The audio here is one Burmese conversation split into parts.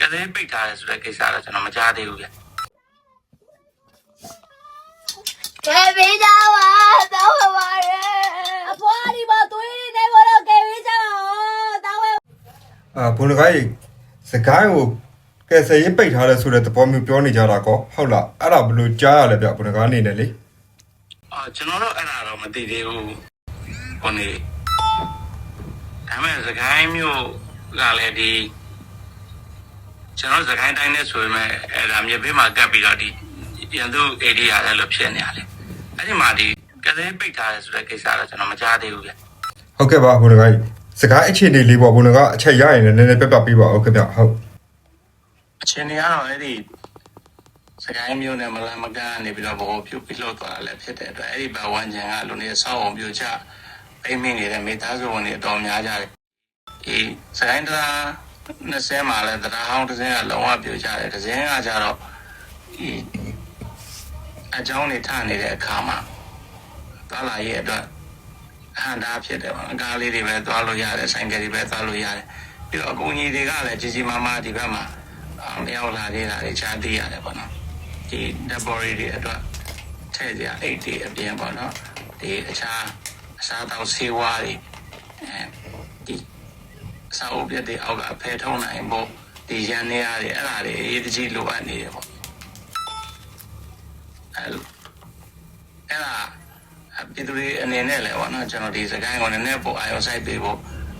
ကလေးပိတ်ထားတယ်ဆိုတဲ့ကိစ္စတော့ကျွန်တော်မကြားသေးဘူးဗျကဲပေးကြပါတောင်းပါရဲအဖွားဒီမှာသွေးနေဘလို့ကဲပေးကြပါတောင်းဝဲအာဘုန်းတကားကြီးစကိုင်းကိုကယ်ဆယ်ရေးပိတ်ထားတယ်ဆိုတဲ့သဘောမျိုးပြောနေကြတာကောဟုတ်လားအဲ့ဒါဘယ်လိုကြားရလဲဗျဘုန်းတကားအနေနဲ့လေအော်ကျွန်တော်တို့အဲ့ဒါတော့မသိသေးဘူးဟိုနေဒါပေမဲ့စကိုင်းမျိုးကလည်းဒီ ကျွန်တော်စကိုင်းတိုင်းနဲ့ဆိုရင်မဲ့အဲ့ဒါမြေပေးမှာကပ်ပြီးတော့ဒီရန်သူအေရီယာလည်းလို့ဖြစ်နေရတယ်အဲ့ဒီမှာဒီကလေးပိတ်ထားတယ်ဆိုတဲ့ကိစ္စတော့ကျွန်တော်မကြားသေးဘူးဗျဟုတ်ကဲ့ပါဘုန်းတကားကြီးစကိုင်းအခြေအနေလေးပေါ့ဘုန်းတကားအချက်ရရင်လည်းနည်းနည်းပြပြပေးပါဦးခင်ဗျဟုတ်အချိန်ကြီးကတော့အဲ့ဒီစကိုင်းမျိုးနဲ့မလန်မကန်းနေပြီးတော့ဘောပြုတ်ပြီးလို့သွားတာလည်းဖြစ်တဲ့အတွက်အဲ့ဒီဘဝဝန်ကျင်ကလူနေဆောက်အောင်ပြချအိမ်မင်းနေတဲ့မိသားစုဝင်တွေအတော်များကြတယ်ဒီစကိုင်းတရား 20မှာလည်းတရားဟောင်းတစ်စင်းကလုံးဝပြိုကျတယ်တစ်စင်းကကြတော့ဒီအကြောင်းတွေထနေတဲ့အခါမှာသွားလာရေးအတွက်အဟန္တာဖြစ်တယ်ပေါ့အကားလေးတွေပဲသွားလို့ရတယ်ဆိုင်ကယ်တွေပဲသွားလို့ရတယ်ပြီးတော့အကူအညီတွေကလည်းကြီးကြီးမားမားဒီဘက်မှာအောင်ရောက်လာနေတာတွေချားသိရတယ်ပေါ့နော်ဒီ laboratory တွေအတွက်ထည့်ကြအိတ်တွေအပြင်ပေါ့နော်ဒီအခြားအစားအသောက်ဆေးဝါးတွေအဲဒီ အစာအုပ်ပြတ်တွေအောက်ကဖယ်ထုံးနိုင်ဖို့ဒီရန်နေရတယ်အဲ့ဒါတွေအရေးတကြီးလိုအပ်နေတယ်ပေါ့အဲ့လိုအဲ့ဒါပြည်သူတွေအနေနဲ့လည်းပေါ့နော်ကျွန်တော်ဒီစကိုင်းကိုလည်းနည်းပို့အာရုံစိုက်ပေးဖို့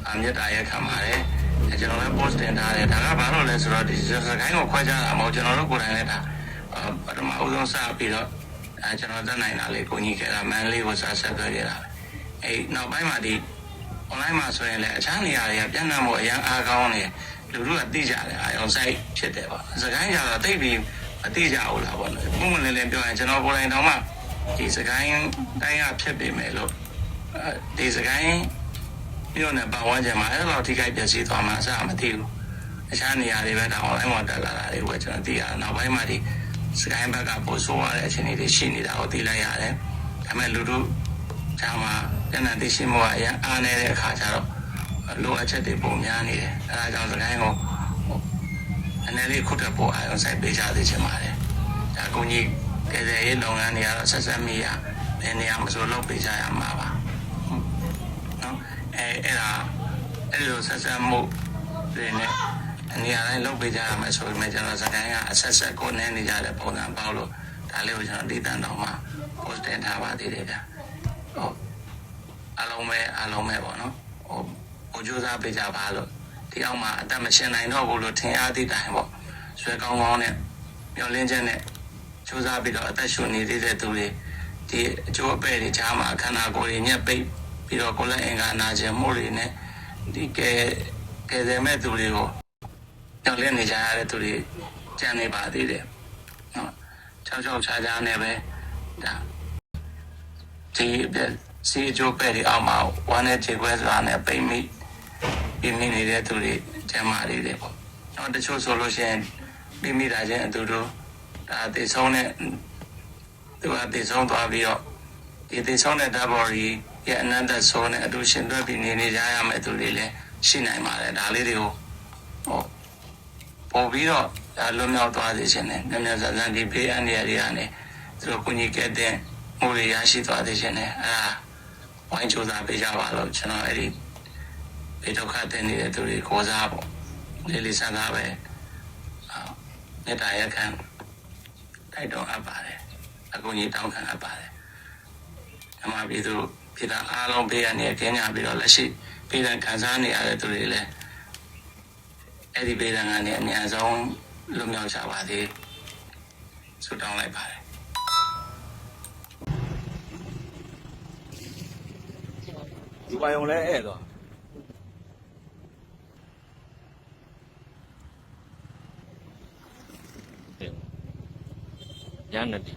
အမြတ်တာရက်ခံပါတယ်အဲကျွန်တော်လည်း post တင်ထားတယ်ဒါကဘာလို့လဲဆိုတော့ဒီစကိုင်းကိုခွဲခြားတာမဟုတ်ကျွန်တော်တို့ကိုယ်တိုင်လည်းဒါအာပထမအဦးဆုံးစပြီးတော့အဲကျွန်တော်တက်နိုင်တာလေးကိုကြီးခဲ့တာမန်လေးကိုစဆက်သွဲခဲ့တာပဲအဲနောက်ပိုင်းမှာဒီ online မှာဆိုရင်လည်းအခြားနေရာတွေကပြန်နှံ့မှုအရင်အားကောင်းနေလူတို့ကသိကြတယ်အာရုံစိုက်ဖြစ်တယ်ပေါ့စကိုင်းကြတော့သိပြီးမသိကြဘူးလားပေါ့ပုံမှန်လည်းလည်းပြောရင်ကျွန်တော်ကိုယ်တိုင်တောင်မှဒီစကိုင်းတိုင်းကဖြစ်ပေမဲ့လို့အဲဒီစကိုင်းမြို့နယ်ပတ်ဝန်းကျင်မှာအဲ့လိုထိခိုက်ပျက်စီးသွားမှအစမသိဘူးအခြားနေရာတွေပဲတောင် online မှာတက်လာတာတွေပဲကျွန်တော်သိရတယ်နောက်ပိုင်းမှာဒီစကိုင်းဘက်ကပို့ဆိုးရတဲ့အခြေအနေတွေရှိနေတာကိုသိလိုက်ရတယ်ဒါပေမဲ့လူတို့ ဒါမှပြန်တဲ့သိရှိမှုကအရင်အားနေတဲ့အခါကျတော့လိုအပ်ချက်တွေပုံများနေတယ်အဲဒါကြောင့်စကိုင်းကိုအနေလေးခုတ်တဲ့ပေါ်အောင်စိုက်ပေးကြသေးချင်ပါတယ်ဒါကုကြီးကဲတဲ့ရေးလုပ်ငန်းတွေကတော့ဆက်ဆက်မိရဘယ်နေရာမှာဆိုလုပ်ပေးကြရမှာပါနော်အဲအဲ့ဒါအဲ့လိုဆက်ဆက်မှုတွေနဲ့အနေရာတိုင်းလုပ်ပေးကြရမယ်ဆိုပေမဲ့ကျွန်တော်စကိုင်းကအဆက်ဆက်ကိုနေနေကြတဲ့ပုံစံပေါက်လို့ဒါလေးကိုကျွန်တော်ဒီတန်တော်မှာ post တင်ထားပါသေးတယ်ဗျာ ဟုတ်အလုံးမဲ့အလုံးမဲ့ပေါ့နော်ဟိုဟိုကြိုးစားပေးကြပါလို့ဒီအောက်မှာအသက်မရှင်နိုင်တော့ဘူးလို့ထင်အားသည့်တိုင်ပေါ့ဆွဲကောင်းကောင်းနဲ့မျောလင်းချက်နဲ့ကြိုးစားပြီးတော့အသက်ရှူနေသေးတဲ့သူတွေဒီအကျိုးအပဲ့တွေကြားမှာခန္ဓာကိုယ်တွေညက်ပိတ်ပြီးတော့ကိုယ်လက်အင်္ဂါနာခြင်းမှုတွေနဲ့ဒီကဲကဲတယ်မဲ့သူတွေကိုမျောလင်းနေကြရတဲ့သူတွေကြံနေပါသေးတယ်နော်ချောက်ချောက်ချာချာနဲ့ပဲဒါ ဒီစီအကျိုးပဲ့ဒီအောက်မှာဝမ်းနဲ့ခြေခွဲစွာနဲ့ပိတ်မိပြင်းမိနေတဲ့သူတွေကျမ်းမာလေးတွေပေါ့။တော့တချို့ဆိုလို့ရှိရင်ပြင်းမိတာချင်းအတူတူဒါသေဆုံးတဲ့သူကသေဆုံးသွားပြီးတော့ဒီသေဆုံးတဲ့ဓာတ်ဘော်ကြီးရဲ့အနန္တဆိုးနဲ့အတူရှင်တွဲပြီးနေနေကြရမယ့်သူတွေလည်းရှိနိုင်ပါတယ်ဒါလေးတွေကိုဟောပို့ပြီးတော့ဒါလွတ်မြောက်သွားစေခြင်းနဲ့မြတ်မြတ်ဆန်ဆန်ဒီဘေးအန္တရာယ်တွေကနေသူတို့ကိုကြီးကဲတဲ့ မှုတွေရရှိသွားစေခြင်းနဲ့အဲဒါဝိုင်းကြိုးစားပေးကြပါလို့ကျွန်တော်အဲ့ဒီဘေးဒုက္ခတင်နေတဲ့သူတွေကိုစားပေါ့လေးလေးဆန်းစားပဲအာမေတ္တာရက်ခံတိုက်တော်အပ်ပါတယ်အကူကြီးတောင်းခံအပ်ပါတယ်ဓမ္မပြည်သူပြည်သားအားလုံးဘေးကနေကင်းကြပြီးတော့လက်ရှိပြည်သားခံစားနေရတဲ့သူတွေလည်းအဲ့ဒီပြည်သားကနေအများဆုံးလွတ်မြောက်ကြပါသေးဆုတောင်းလိုက်ပါတယ် ဒီဝိုင်ုံလဲဧည့်သွားရန်နတီ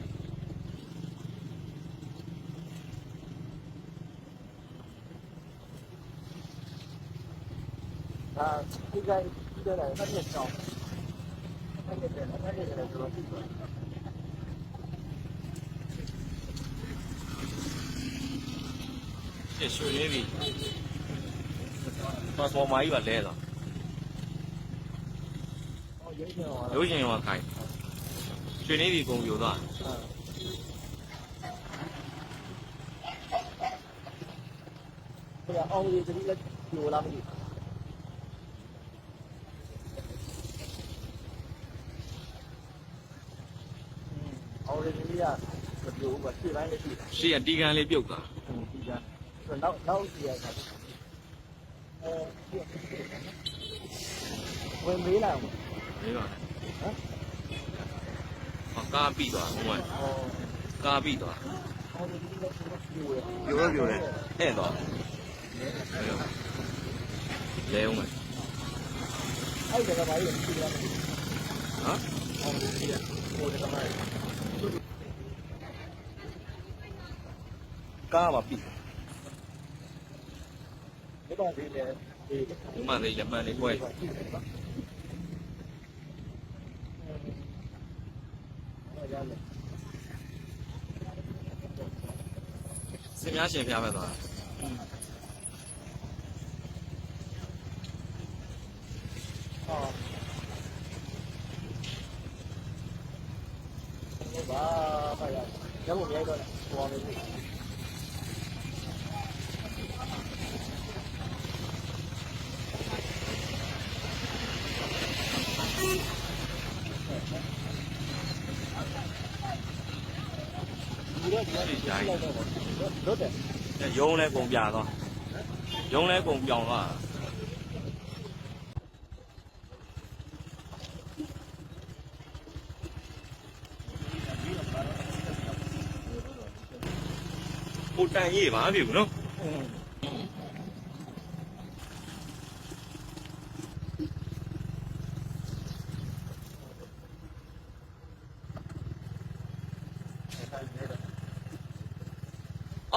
ဒါဒီကနေ့ဒီကနေ့ဆက်ရက်ကြောင်းဆက် ရက်တယ်ဆက်ရက်တယ်ဆိုတော့ဒီကပြရွှေနေပြီပတ်စပေါ်မာကြီးပါလဲသွားဟောရရုပ်ရှင်ရောရုပ်ရှင်ရောခိုင်ရွှေနေပြီကုန်ပြိုသွားဘယ်အောင်ရည်တတိလက်ပြိုလာမလို့အောင်ရည်တတိကမပြိုဘူးကရှေ့ပိုင်းလေးရှိတယ်ရှေ့ကတီကန်လေးပြုတ်သွားဒီက ဆိုတော့နောက်စီရတာအဲဝင်မေးလာအောင်မေးပါဟမ်ဟောကားပြီးသွားဟိုမှာဟောကားပြီးသွားအောင်ဒီလိုပြိုရပြိုရပြိုတယ်တဲ့သွားလဲဦးမယ်အဲ့ဒါကဘာလို့ပြိုရလဲဟမ်အောင်ဒီကဟိုတကမိုင်းကားပါပြီးဒီ ပါဒီလေဒီဒီမှလေးလက်မှန်လေးပွဲစင်များရှင်ဖျားပဲသွားဟာဘာဘာရရဖို့မြိုက်တော့ဟိုအောင်လေး ဒီတော့ဒီတော့ လွတ်တယ်ရုံးလဲကုန်ပြသွားရုံးလဲကုန်ပြောင်းသွားဟိုတန်ကြီးပါပြီဘူးနော်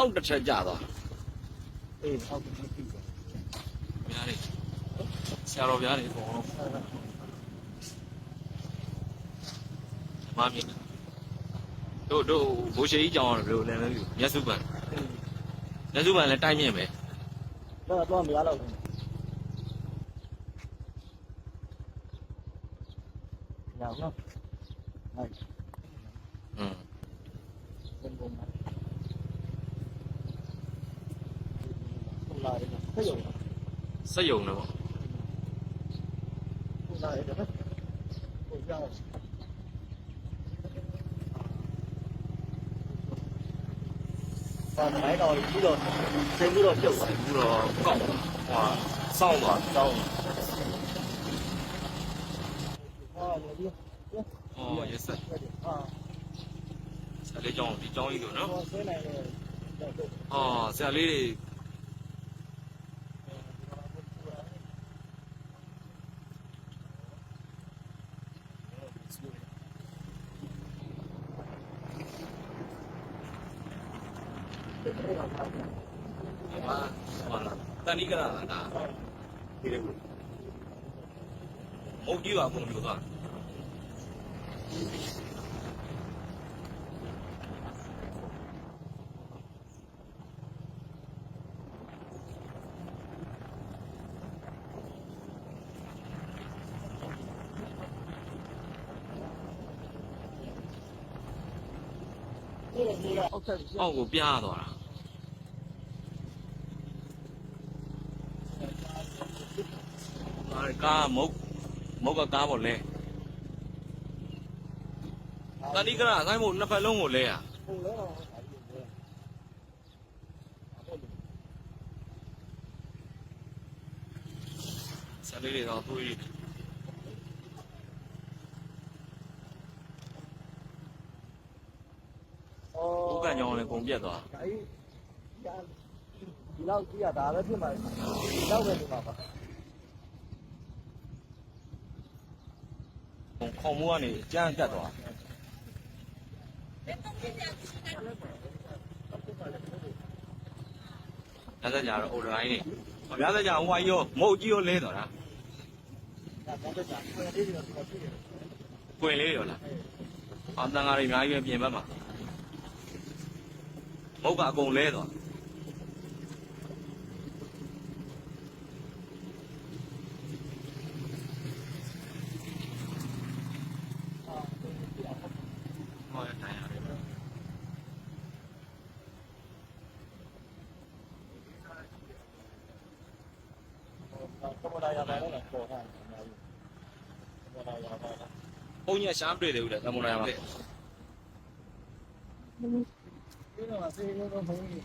က်တစ်ချက်ကျသွားအေးဟုတ်ပြီပြီများနေဆရာတော်များနေအကုန်လုံးမမြင်တို့တို့ဘိုးရှိကြီးကြောင်ဘယ်လိုလဲမသိဘူးမျက်စုပန်မျက်စုပန်လည်းတိုက်မြင့်ပဲတော့တော့မရတော့ဘူးညောင်းနော်ဟိုက် อืม ဘယ်လိုမှလာတယ် ဆက်ရုံစက်ယုံတော့လာတယ်နော်ဟိုကြောင်းဘာမိုင်းတော်ကြီးတော့စိတ်ကူတော့ပြုတ်သွားဘူးတော့ကောက်ဟွာစောင်းသွားတောင်းဟာလေဒီอ๋อ yes sir ဟာဆရာလေးကြောင်းဒီကြောင်းကြီးလို့နော်ဟောဆဲနိုင်တယ်တော့အော်ဆရာလေးတွေဟာဟာတန်ဒီ ကရာတာဒီလေမဟုတ်ကြီးပါဘုံလို့သွားအောက်ထပ်အောက်ကိုပြားသွားတာအာ ကားမုတ်မုတ်ကကားပေါ်လဲတန်ဒီကရာဆိုင်မို့နှစ်ဖက်လုံးကိုလဲอ่ะပုံလဲတော့ဆရာလေးတွေတော့သွေးအော်ဥကန်ကြောင်းလည်းကုန်ပြတ်သွားဒါကြီးဒီလောက်ကြည့်ရတာပဲဖြစ်မှာဒီလောက်ပဲဒီမှာပါ ခေါင်မိုးကနေကြမ်းတက်သွားအဲ့ဒါကြတော့ order line နေအများစကြဟိုဟာရောမုတ်ကြီးရောလဲတော့တာဒါတော့ကြာခွင့်လေးတွေတော့ဖြစ်တယ်ပွင့်လေးရောလားအတန်ကားတွေအများကြီးပဲပြင်ဘက်မှာမုတ်ကအကုန်လဲတော့ ရပါတော့ပေါ်ထားတယ်အများကြီးကမ္ဘာရပါတော့ဘုံကြီးရှားမတွေ့သေးဘူးလေကမ္ဘောဒီးယားမှာဒီတော့ဆေးရုံတော့ဘုံကြီး